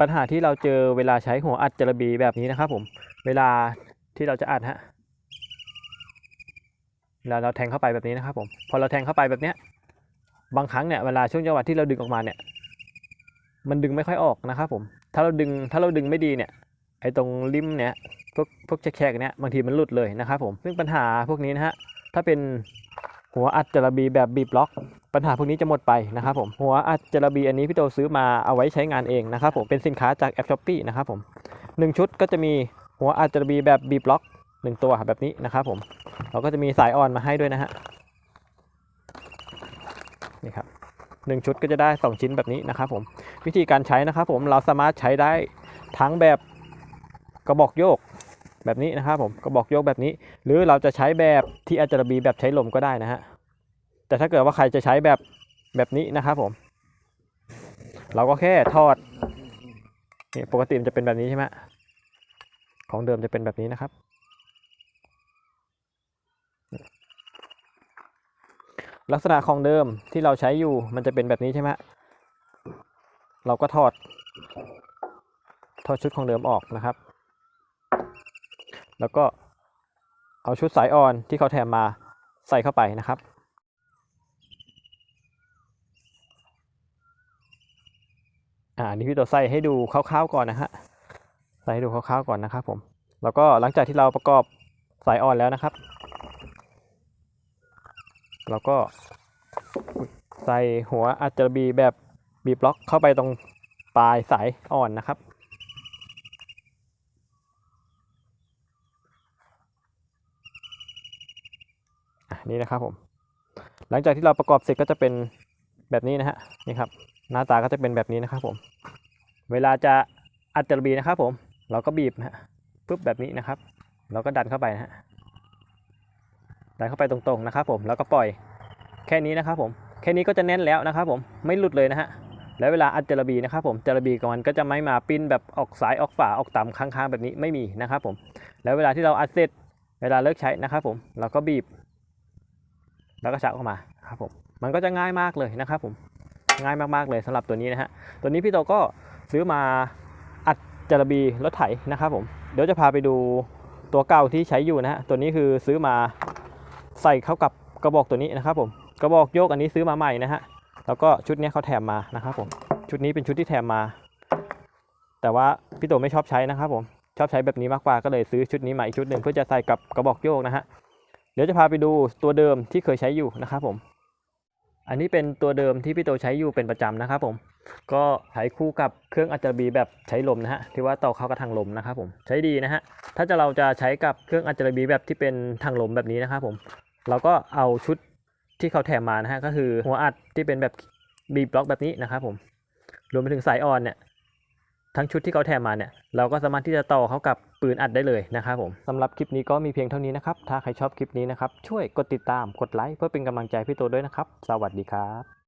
ปัญหาที่เราเจอเวลาใช้หัวอัดจระบีแบบนี้นะครับผมเวลาที่เราจะอัดฮะเวลาเราแทงเข้าไปแบบนี้นะครับผมพอเราแทงเข้าไปแบบเนี้ยบางครั้งเนี่ยเวลาช่วงจังหวะที่เราดึงออกมาเนี่ย มันดึงไม่ค่อยออกนะครับผม ถ้าเราดึงถ้าเราดึงไม่ดีเนี่ยไอ้ตรงริมเนี่ยพวกพวกแฉกเนี่ยบางทีมันหลุดเลยนะครับผมซึ่งปัญหาพวกนี้นะฮะถ้าเป็น หัวอัดจระบีแบบบีบล็อก ปัญหาพวกนี้จะหมดไปนะครับผมหัวอัดจระบีอันนี้พี่โตซื้อมาเอาไว้ใช้งานเองนะครับผมเป็นสินค้าจากแอปช้อปปี้นะครับผมหนึ่งชุดก็จะมีหัวอัดจระบีแบบบีบล็อกหนึ่งตัวแบบนี้นะครับผมเราก็จะมีสายอ่อนมาให้ด้วยนะฮะนี่ครับหนึ่งชุดก็จะได้ 2 ชิ้นแบบนี้นะครับผมวิธีการใช้นะครับผมเราสามารถใช้ได้ทั้งแบบกระบอกโยก แบบนี้นะครับผมกระบอกยกแบบนี้ หรือเราจะใช้แบบที่อัดจระบีแบบใช้ลมก็ได้นะฮะแต่ถ้าเกิดว่าใครจะใช้แบบแบบนี้นะครับผม เราก็แค่ทอดนี่ปกติมันจะเป็นแบบนี้ใช่ไหมของเดิมจะเป็นแบบนี้นะครับ ลักษณะของเดิมที่เราใช้อยู่มันจะเป็นแบบนี้ใช่ไหมเราก็ทอดทอดชุดของเดิมออกนะครับ แล้วก็เอาชุดสายอ่อนที่เขาแถมมาใส่เข้าไปนะครับ อ่านี่พี่ตัวใส่ให้ดูคร่าวๆก่อนนะฮะ ใส่ให้ดูคร่าวๆก่อนนะครับผม แล้วก็หลังจากที่เราประกอบสายอ่อนแล้วนะครับ เราก็ใส่หัวอัจจระบีแบบบีบล็อกเข้าไปตรงปลายสายอ่อนนะครับ นี่นะครับผม หลังจากที่เราประกอบเสร็จก็จะเป็นแบบนี้นะฮะนี่ครับ หน้าตาก็จะเป็นแบบนี้นะครับผม เวลาจะอัดจระบีนะครับผม เราก็บีบนะฮะปุ๊บแบบนี้นะครับ เราก็ดันเข้าไปนะฮะดันเข้าไปตรงๆนะครับ ผมแล้วก็ปล่อยแค่นี้นะครับผมแค่นี้ก็จะแน่นแล้วนะครับ ผมไม่หลุดเลยนะฮะแล้วเวลาอัดจระบีนะครับผมจระบีของมันก็จะไม่มาปิ้นแบบออกซ้ายออกฝาออกต่ำค้างๆแบบนี้ไม่มีนะครับผมแล้วเวลาที่เราอัดเสร็จ เวลาเลิกใช้นะครับผมเราก็บีบ แล้วก็ชักออกมาครับผมมันก็จะง่ายมากเลยนะครับผมง่ายมากๆเลยสำหรับตัวนี้นะฮะตัวนี้พี่โตก็ซื้อมาอัดจระบีรถไถนะครับผมเดี๋ยวจะพาไปดูตัวเก่าที่ใช้อยู่นะฮะตัวนี้คือซื้อมาใส่เข้ากับกระบอกตัวนี้นะครับผมกระบอกโยกอันนี้ซื้อมาใหม่นะฮะแล้วก็ชุดนี้เขาแถมมานะครับผมชุดนี้เป็นชุดที่แถมมา แต่ว่าพี่โตไม่ชอบใช้นะครับผมชอบใช้แบบนี้มากกว่าก็เลยซื้อชุดนี้มาอีกชุดหนึ่งเพื่อจะใส่กับกระบอกโยกนะฮะ เดี๋ยวจะพาไปดูตัวเดิมที่เคยใช้อยู่นะครับผม อันนี้เป็นตัวเดิมที่พี่โตใช้อยู่เป็นประจำนะครับผม ก็ใช้คู่กับเครื่องอัจฉรีแบบใช้ลมนะฮะที่ว่าต่อเข้ากับทางลมนะครับผมใช้ดีนะฮะถ้าจะเราจะใช้กับเครื่องอัจฉรีแบบที่เป็นทางลมแบบนี้นะครับผมเราก็เอาชุดที่เขาแถมมานะฮะก็คือหัวอัดที่เป็นแบบบีบล็อกแบบนี้นะครับผมรวมไปถึงสายอ่อนเนี่ย ทั้งชุดที่เขาแถมมาเนี่ย เราก็สามารถที่จะต่อเขากับปืนอัดได้เลยนะครับผมสำหรับคลิปนี้ก็มีเพียงเท่านี้นะครับ ถ้าใครชอบคลิปนี้นะครับ ช่วยกดติดตาม กดไลค์เพื่อเป็นกำลังใจพี่โตด้วยนะครับ สวัสดีครับ